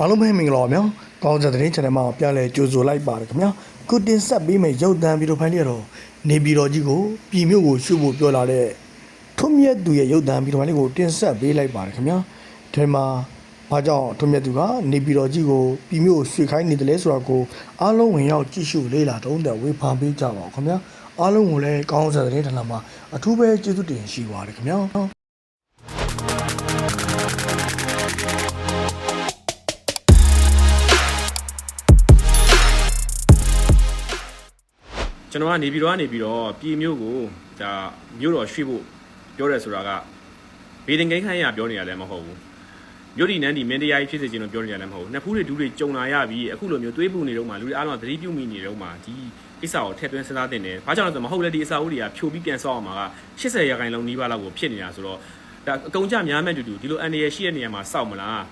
အားလုံးပဲမင်္ဂလာပါဗျာကောင်းတဲ့တဲ့ channel မှာပြန်လဲကြိုဆိုလိုက်ပါတယ်ခင်ဗျာခုတင်ဆက်ပေးမယ့်ရုပ်သံဗီဒီယိုဖိုင်လေးကတော့နေပြည်တော်ကြီးကိုပြည်မြို့ကိုရှုဖို့ပြောလာတဲ့ထွန်းမြတ်သူရဲ့ရုပ်သံဗီဒီယိုဖိုင်လေးကိုတင်ဆက်ပေးလိုက်ပါတယ်ခင်ဗျာဒီမှာဘာကြောင့်ထွန်းမြတ်သူကနေပြည်တော်ကြီးကိုပြည်မြို့ကိုရွှေ့ခိုင်းနေတယ်လဲဆိုတာကိုအားလုံးဝင်ရောက်ကြည့်ရှုလေ့လာတုံးတဲ့ဝေဖန်ပေးကြပါဦးခင်ဗျာအားလုံးကိုလည်းကောင်းတဲ့တဲ့ channel မှာအထူးပဲကျေးဇူးတင်ရှိပါတယ်ခင်ဗျာ ကျွန်တော်ကနေပြီးတော့ကနေပြီးတော့ပြည်မျိုးကိုဒါမျိုးတော်ရွှေ့ဖို့ပြောရဲဆိုတာကဘေးတင်ကိန်းခိုင်းရပြောနေရလည်းမဟုတ်ဘူးမြို့ဒီနန်းဒီမင်းတရားကြီးဖြစ်စေချင်လို့ပြောနေရလည်းမဟုတ်ဘူးနှစ်ဖူးတွေဒူးတွေကြုံလာရပြီးအခုလိုမျိုးသွေးပူနေတော့မှလူတွေအားလုံးသတိပြုမိနေတော့မှဒီကိစ္စကိုထည့်သွင်းစဉ်းစားတင်တယ်။ဘာကြောင့်လဲဆိုတော့မဟုတ်လေဒီအစာအုပ်တွေကဖြိုပြီးပြန်ဆောက်အောင်မှာက80ရာခိုင်နှုန်းနီးပါးလောက်ကိုဖြစ်နေတာဆိုတော့ဒါအကုန်ကြများမဲ့တူတူဒီလိုအန်ရရှိတဲ့နေရာမှာစောက်မလား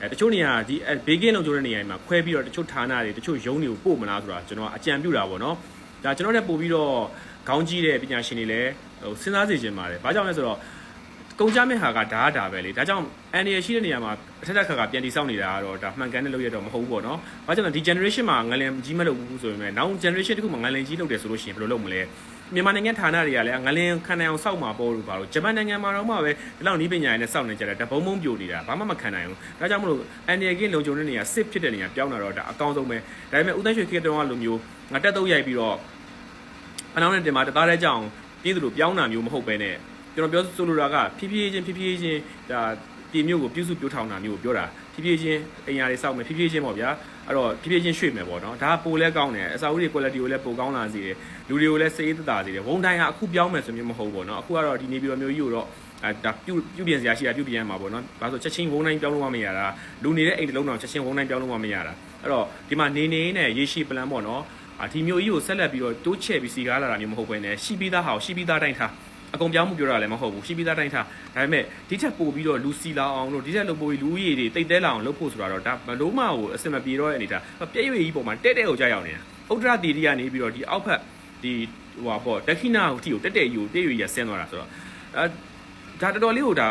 အဲတချို့နေရာဒီဘေးကင်းလုံးကျိုးတဲ့နေရာမှာခွဲပြီးတော့တချို့ဌာနတွေတချို့ရုံးတွေကိုပို့မလားဆိုတာကျွန်တော်အကြံပြုတာပေါ့နော် ဒါကျွန်တော်လည်းပို့ပြီးတော့ခေါင်းကြီးတဲ့ပညာရှင်တွေလည်းဟိုစဉ်းစားစီခြင်းပါတယ်ဘာကြောင့်လဲဆိုတော့ကုန်ကြမဲ့ဟာကဒါဒါပဲလေဒါကြောင့်အန်ရရှိတဲ့နေရာမှာအထက်ထက်ခါခါပြန်တည်ဆောက်နေတာကတော့ဒါမှန်ကန်တဲ့လုပ်ရတော့မဟုတ်ဘူးပေါ့နော်ဘာကြောင့်လဲဒီ generation မှာငလင်ကြီးမလုပ်ဘူးဆိုပေမဲ့နောက် generation တခုမှာငလင်ကြီးလုပ်တယ်ဆိုလို့ရှိရင်ဘယ်လိုလုပ်မလဲ မြန်မာနိုင်ငံဌာနတွေကလည်းငလင်ခံနိုင်အောင်စောက်မှာပေါ့လို့ပါလို့ဂျပန်နိုင်ငံမှာတော့မှပဲဒီလောက်နီးပညာရေးနဲ့စောက်နေကြတယ်ဒါဘုံဘုံပြိုနေတာဘာမှမခံနိုင်ဘူးဒါကြောင့်မလို့အန်ရကင်းလုံခြုံတဲ့နေရာစစ်ဖြစ်တဲ့နေရာပြောင်းလာတော့ဒါအကောင်းဆုံးပဲဒါပေမဲ့ဦးသန်းရွှေခေတ်တုန်းကလိုမျိုးငါတက်တော့ရိုက်ပြီးတော့အနောက်နဲ့တင်မှာတသားတည်းကြောင်ပြည်သူတို့ပြောင်းတာမျိုးမဟုတ်ပဲနဲ့ကျွန်တော်ပြောဆိုလိုတာကဖြည်းဖြည်းချင်းဖြည်းဖြည်းချင်းဒါပြည်မျိုးကိုပြုစုပြောထောင်တာမျိုးကိုပြောတာ ဖြည်းဖြည်းချင်းအိမ်ယာတွေစောက်မယ်ဖြည်းဖြည်းချင်းပေါ့ဗျာအဲ့တော့ဖြည်းဖြည်းချင်းရွှေ့မယ်ပေါ့နော်ဒါပိုလဲကောင်းတယ်အစာအုပ်တွေ quality ကိုလည်းပိုကောင်းလာစေတယ်လူတွေကိုလည်းစိတ်အေးသက်သာစေတယ်ဝုံတိုင်းကအခုပြောင်းမယ်ဆိုမျိုးမဟုတ်ဘူးပေါ့နော်အခုကတော့ဒီနေပြည်တော်မျိုးကြီးကိုတော့အဲဒါပြုပြုပြင်စရာရှိတာပြုပြင်ရမှာပေါ့နော်။ဒါဆိုချက်ချင်းဝုန်းတိုင်းပြောင်းလို့မရတာလူနေတဲ့အိမ်တစ်လုံးတောင်ချက်ချင်းဝုန်းတိုင်းပြောင်းလို့မရတာ။အဲ့တော့ဒီမှာနေနေနဲ့ရေရှိပလန်ပေါ့နော်။အာဒီမျိုးကြီးကိုဆက်လက်ပြီးတော့တိုးချဲ့ပြီးစီကားလာတာမျိုးမဟုတ်ဘဲနဲ့ရှိပြီးသားဟာကိုရှိပြီးသားတိုင်းထား အကုန်ပြောင်းမှုပြောတာလည်းမဟုတ်ဘူးရှိပြီးသားတိုင်းထားဒါပေမဲ့ဒီထက်ပိုပြီးတော့လူစီလာအောင်လို့ဒီထက်လုံပိုပြီးလူဦးရေတွေတိတ်တဲလာအောင်လုပ်ဖို့ဆိုတာတော့ဒါဘလုံးမကိုအစင်မပြေတော့တဲ့အနေထားပြည့်ရွေကြီးပုံမှာတဲ့တဲ့ကိုကြောက်ရောက်နေတာဥဒ္ဒရတီတီကနေပြီးတော့ဒီအောက်ဖက်ဒီဟိုပါပေါ့တက်ခိနာကိုတီကိုတက်တဲ့ယူတဲ့ရွေကြီးဆင်းသွားတာဆိုတော့အဲဒါတော်တော်လေးကိုဒါ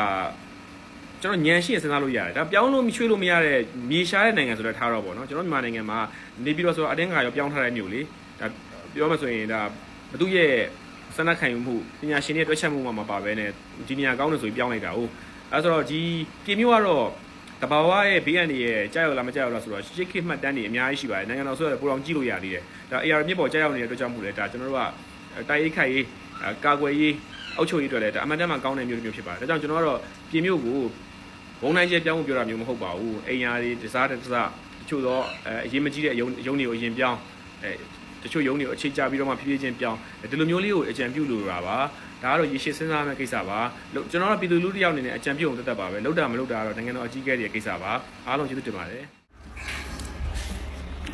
ကျွန်တော်ညံရှိရစဉ်းစားလို့ရတယ်ဒါပြောင်းလို့ရွှေ့လို့မရတဲ့မြေရှားတဲ့နိုင်ငံဆိုတော့ထားတော့ပေါ့နော်ကျွန်တော်မြန်မာနိုင်ငံမှာနေပြီးတော့ဆိုတော့အတင်းငါရောပြောင်းထားတဲ့မြို့လေဒါပြောမှဆိုရင်ဒါဘသူရဲ့ စနက်ခံယူမှုပညာရှင်တွေတွက်ချက်မှုမှာမပါဘဲနဲ့ဒီနေရာကောင်းတယ်ဆိုပြီးပြောင်းလိုက်တာဟုတ်အဲဆိုတော့ဒီပြည်မျိုးကတော့တဘာဝရဲ့ဘေးအန္တရာယ်ကြောက်ရလားမကြောက်ရလားဆိုတော့ရှစ်ခေတ်မှတ်တမ်းတွေအများကြီးရှိပါတယ်နိုင်ငံတော်ဆိုတော့ပူအောင်ကြည့်လို့ရသေးတယ်ဒါ AR မြစ်ပေါ်ကြောက်ရောက်နေတဲ့အတွက်ကြောင့်မို့လဲဒါကျွန်တော်တို့ကတိုက်ရိုက်ခိုက်ရေးကာကွယ်ရေးအုပ်ချုပ်ရေးအတွက်လည်းဒါအမှန်တမ်းမှကောင်းတဲ့မျိုးတစ်မျိုးဖြစ်ပါတယ်ဒါကြောင့်ကျွန်တော်ကတော့ပြည်မျိုးကိုဘုံနိုင်ကျပြောင်းဖို့ပြောတာမျိုးမဟုတ်ပါဘူးအိမ်ယာတွေတစားတစားတချို့တော့အဲအရင်မကြီးတဲ့ရုံရုံတွေကိုအရင်ပြောင်းအဲ တချို့ရုံတွေကိုအခြေချပြီးတော့မှဖြည်းဖြည်းချင်းပြောင်းဒီလိုမျိုးလေးကိုအကြံပြုလို့ရပါဒါကတော့ရေရှည်စဉ်းစားမယ့်ကိစ္စပါကျွန်တော်တို့ပြည်သူလူထုတယောက်အနေနဲ့အကြံပြုအောင်တက်တက်ပါပဲလောက်တာမလောက်တာကတော့နိုင်ငံတော်အကြီးအကဲတွေရဲ့ကိစ္စပါအားလုံးကျေးဇူးတင်ပါတယ်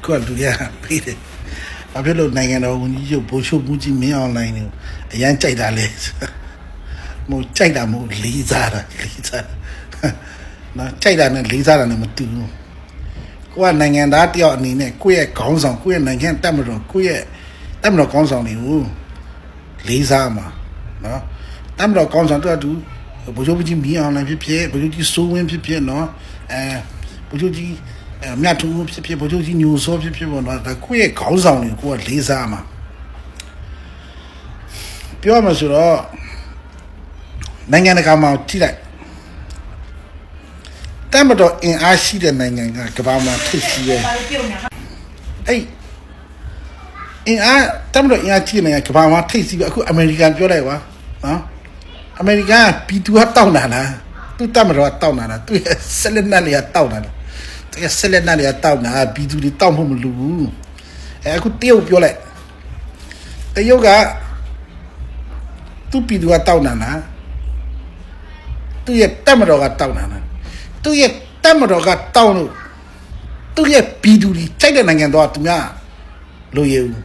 ခုကလူရဖေးတယ်။ဘာဖြစ်လို့နိုင်ငံတော်ဝန်ကြီးချုပ်ဗိုလ်ချုပ်မှုကြီးမင်းအောင်လိုင်းကိုအရန်ကြိုက်တာလဲ။မို့ကြိုက်တာမို့လေးစားတာလေးစားတာ။နော်ကြိုက်တာနဲ့လေးစားတာနဲ့မတူဘူး။ ကိုကနိုင်ငံသားတယောက်အနေနဲ့ကိုယ့်ရဲ့ခေါင်းဆောင်ကိုယ့်ရဲ့နိုင်ငံတက်မတော်ကိုယ့်ရဲ့တက်မတော်ခေါင်းဆောင်တွေကိုလေးစားမှာနော်။တက်မတော်ခေါင်းဆောင်တို့ကသူဗိုလ်ချုပ်မှုကြီးမင်းအောင်လိုင်းဖြစ်ဖြစ်ဗိုလ်ချုပ်ကြီးစိုးဝင်းဖြစ်ဖြစ်နော်။အဲဗိုလ်ချုပ်ကြီးအဲမြတ်သူဖြစ်ဖြစ်ဗိုလ်ချုပ်ကြီးညိုစောဖြစ်ဖြစ်ပေါ့နော်ဒါကိုယ့်ရဲ့ခေါင်းဆောင်တွေကိုကလေးစားမှာပြောရမှာဆိုတော့နိုင်ငံတကာမှာကြည့်လိုက် တမတော်အင်အားရှိတဲ့နိုင်ငံကကမ္ဘာမှာထိပ်ရှိရဲ့အဲ့အင်အားတမတော်အင်အားကြီးတဲ့နိုင်ငံကမ္ဘာမှာထိပ်ရှိပြီအခုအမေရိကန်ပြောလိုက်ပါနော်အမေရိကန်ကပြည်သူကတောက်တာလားသူတမတော်ကတောက်တာလားသူရဲ့ဆက်လက်နက်တွေကတောက်တာလားတကယ်ဆက်လက်နက်တွေကတောက်တာဘီသူတွေတောက်မှုမလူဘူးအဲအခုတရုတ်ပြောလိုက်တရုတ်ကသူ့ပြည်သူကတောက်တာလားသူ့ရဲ့တက်မတော်ကတောက်တာလား သူ့ရဲ့တက်မတော်ကတောက်လို့သူ့ရဲ့ပြည်သူတွေစိုက်တဲ့နိုင်ငံတော့သူများလို့ရဘူး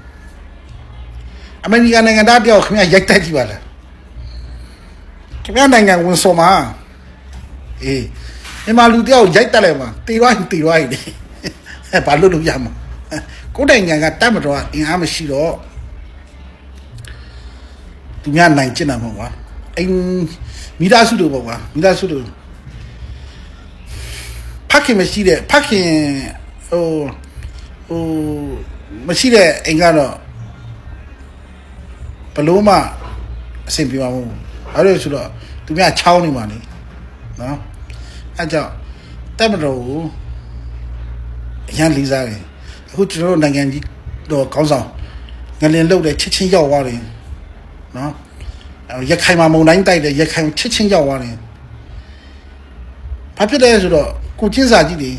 အမေရိကန်နိုင်ငံသားတယောက်ခင်ဗျရိုက်တက်ကြည့်ပါလားခင်ဗျနိုင်ငံဝန်ဆောင်မှာအေးမြန်မာလူတယောက်ရိုက်တက်လိုက်မှာတေသွားရင်တေသွားရင်လေအဲဘာလို့လို့ရမှာကိုယ်တိုင်ငံကတတ်မတော်အင်အားမရှိတော့သူများနိုင်ကျင်တာမဟုတ်ကွာအိမ်မိသားစုတို့ပေါ့ကွာမိသားစုတို့ ဖဖခင်မရှိတဲ့ဖခင်ဟိုဟိုမရှိတဲ့အိမ်ကတော့ဘလို့မှအဆင်ပြေမှာမဟုတ်ဘူးအဲ့လိုဆိုတော့သူများချောင်းနေမှာနေနော်အဲ့ကြောင့်တက်မတော်ကိုအရန်လေးစားတယ်အခုကျွန်တော်တို့နိုင်ငံကြီးတော့ကောင်းဆောင်ငလင်လုတ်တဲ့ချစ်ချင်းရောက်သွားတယ်နော်အဲ့ရခိုင်မှာမုံတိုင်းတိုက်တယ်ရခိုင်ချစ်ချင်းရောက်သွားတယ်ဘာဖြစ်လဲဆိုတော့ ကိုချင်းစာကြီးတွေ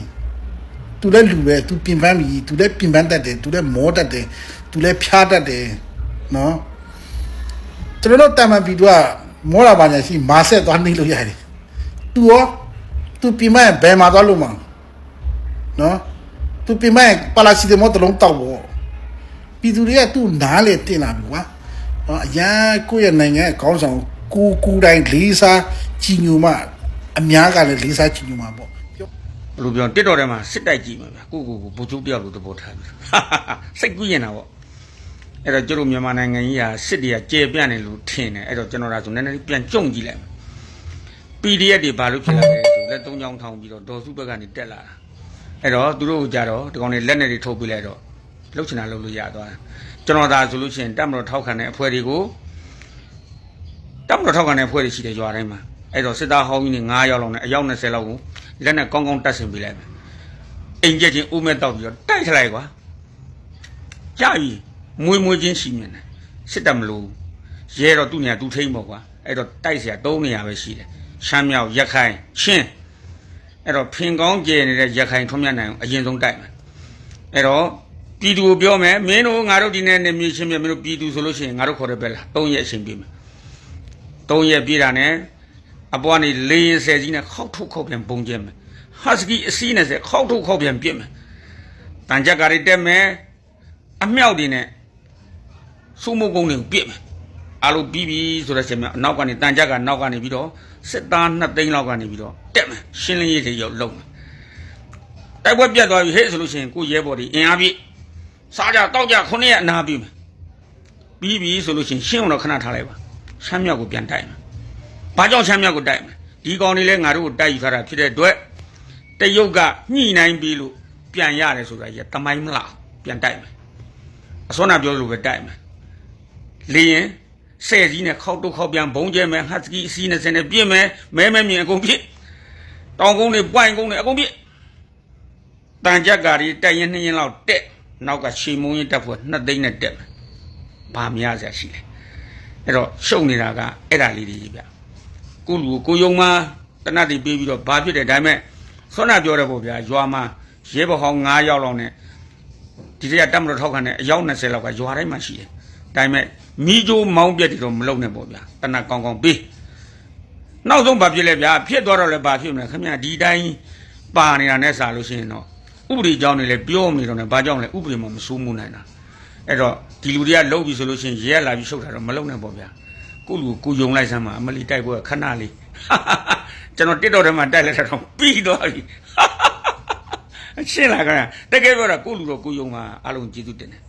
သူလည်းလူပဲသူပြင်ပန်းပြီသူလည်းပြင်ပန်းတတ်တယ်သူလည်းမောတတ်တယ်သူလည်းဖျားတတ်တယ်နော်ကျွန်တော်တို့တာမန်ပြည်သူကမောတာပါညာရှိမာဆက်သွားနေလို့ရတယ်သူရောသူပြင်ပန်းဘယ်မှာသွားလို့မှာနော်သူပြင်ပန်းပါလာစီတမောတလုံးတောက်ပေါ့ပြည်သူတွေကသူ့နားလေတင်လာပြီကွာနော်အရန်ကိုယ့်ရဲ့နိုင်ငံခေါင်းဆောင်ကိုကိုယ်တိုင်လေးစားကြည်ညိုမှအများကလည်းလေးစားကြည်ညိုမှာပေါ့ပြောဘယ် လိုပြောတစ်တော်ထဲမှာစစ်တိုက်ကြည့်မှာဗျာကိုကိုကိုဘူချုပ်တယောက်လိုသဘောထားပြီစိတ်ကူးရင်တာပေါ့အဲ့တော့ကျတို့မြန်မာနိုင်ငံကြီးဟာစစ်တွေကကျေပြန့်နေလို့ထင်တယ်အဲ့တော့ကျွန်တော်ဒါဆိုနည်းနည်းလေးပြန်ကြုံကြည့်လိုက်မယ် PDF တွေဘာလို့ဖြစ်လာလဲဆိုလက်သုံးချောင်းထောင်ပြီးတော့ဒေါ်စုဘက်ကနေတက်လာတာအဲ့တော့သူတို့ကကြတော့ဒီကောင်တွေလက်နဲ့တွေထုတ်ပြလိုက်တော့လှုပ်ချင်တာလှုပ်လို့ရသွားတယ်ကျွန်တော်ဒါဆိုလို့ရှိရင်တက်မတော်ထောက်ခံတဲ့အဖွဲ့တွေကိုတက်မတော်ထောက်ခံတဲ့အဖွဲ့တွေရှိတယ်ရွာတိုင်းမှာအဲ့တော့စစ်သားဟောင်းကြီးတွေ9ယောက်လောက်နဲ့အယောက်20လောက်ကို လက်နဲ့ကောင်းကောင်းတတ်ဆင်ပေးလိုက်မယ်အိမ်ကျက်ချင်းဦးမဲ့တောက်ပြီးတော့တိုက်ထလိုက်ကွာကြပြီမွေးမွေးချင်းရှိမြင်တယ်စစ်တပ်မလို့ရဲတော့သူ့နေရာသူထိမ့်ပေါ့ကွာအဲ့တော့တိုက်เสีย၃နေရာပဲရှိတယ်ရှမ်းမြောက်ရက်ခိုင်ချင်းအဲ့တော့ဖင်ကောင်းကျဲနေတဲ့ရက်ခိုင်ထွန်းမြတ်နိုင်အောင်အရင်ဆုံးတိုက်မယ်အဲ့တော့ပြည်သူကိုပြောမယ်မင်းတို့ငါတို့ဒီနေ့နေမြေချင်းမြမင်းတို့ပြည်သူဆိုလို့ရှိရင်ငါတို့ခေါ်ရပဲလား၃ရက်အချိန်ပြေးမယ်၃ရက်ပြေးတာနဲ့ အပေါ်ကနေလေရင်ဆယ်ကြီးနဲ့ခောက်ထုတ်ခောက်ပြန်ပုံကျဲမယ်ဟတ်စကီအစီးနဲ့ဆယ်ခောက်ထုတ်ခောက်ပြန်ပြစ်မယ်တန်ကြက်ကာတွေတက်မယ်အမြောက်တွေနဲ့စုမုတ်ကုန်းတွေကိုပြစ်မယ်အလိုပြီးပြီဆိုတဲ့အချိန်မှာအနောက်ကနေတန်ကြက်ကနောက်ကနေပြီးတော့စစ်သားနှစ်သိန်းလောက်ကနေပြီးတော့တက်မယ်ရှင်းလင်းရေးတွေရောက်လုံးမယ်တိုက်ပွဲပြတ်သွားပြီဟဲ့ဆိုလို့ရှိရင်ကိုရဲဘော်တွေအင်အားပြည့်စားကြတောက်ကြခုနှစ်ရက်အနာပြည့်မယ်ပြီးပြီဆိုလို့ရှိရင်ရှင်းအောင်တော့ခဏထားလိုက်ပါရှမ်းမြောက်ကိုပြန်တိုက်မယ် ဘာကြောင့်ရှမ်းမြောက်ကိုတိုက်မယ်ဒီကောင်တွေလည်းငါတို့ကိုတိုက်ယူထားတာဖြစ်တဲ့အတွက်တရုတ်ကညှိနှိုင်းပြီးလို့ပြန်ရတယ်ဆိုတာကြီးတမိုင်းမလားပြန်တိုက်မယ်အစောနာပြောလို့ပဲတိုက်မယ်လေရင်ဆဲကြီးနဲ့ခောက်တုတ်ခောက်ပြန်ဘုံကျဲမယ်ဟတ်စကီအစီးနဲ့ဆင်းနဲ့ပြည့်မယ်မဲမဲမြင်အကုန်ပြည့်တောင်ကုန်းတွေပွိုင်ကုန်းတွေအကုန်ပြည့်တန်ကြက်ကာတွေတက်ရင်နှစ်ရင်လောက်တက်နောက်ကရှီမုံရင်တက်ဖို့နှစ်သိန်းနဲ့တက်မယ်ဘာများစရာရှိလဲအဲ့တော့ရှုံနေတာကအဲ့ဒါလေးတွေကြီးဗျ ကိုလူကိုကိုယုံမှာတနတ်တွေပေးပြီးတော့ဘာဖြစ်တယ်ဒါပေမဲ့ဆွမ်းနာပြောတယ်ပေါ့ဗျာရွာမှာရဲဘော်ဟောင်း9ယောက်လောက်နဲ့ဒီတရတက်မလို့ထောက်ခံတဲ့အယောက်20လောက်ကရွာတိုင်းမှာရှိတယ်ဒါပေမဲ့မိโจမောင်းပြက်တွေတော့မလုံနဲ့ပေါ့ဗျာတနတ်ကောင်းကောင်းပေးနောက်ဆုံးဘာဖြစ်လဲဗျာဖြစ်သွားတော့လည်းဘာဖြစ်မလဲခင်ဗျာဒီတိုင်းပါနေတာနဲ့စာလို့ရှိရင်တော့ဥပဒေကြောင်းတွေလည်းပြောနေတော့လည်းဘာကြောင့်လဲဥပဒေမှာမစိုးမှုနိုင်တာအဲ့တော့ဒီလူတွေကလှုပ်ပြီဆိုလို့ရှိရင်ရဲလာပြီးရှုပ်တာတော့မလုံနဲ့ပေါ့ဗျာ ကိုလူကိုယုံလိုက်စမ်းမှာအမလီတိုက်ပွဲခဏလေးကျွန်တော်တစ်တော်ထဲမှာတိုက်လိုက်တော့ပြီးသွားပြီရှင်းလာကြတကယ်ပြောတာကိုလူတော့ကိုယုံမှာအလုံးကျေးဇူးတင်တယ်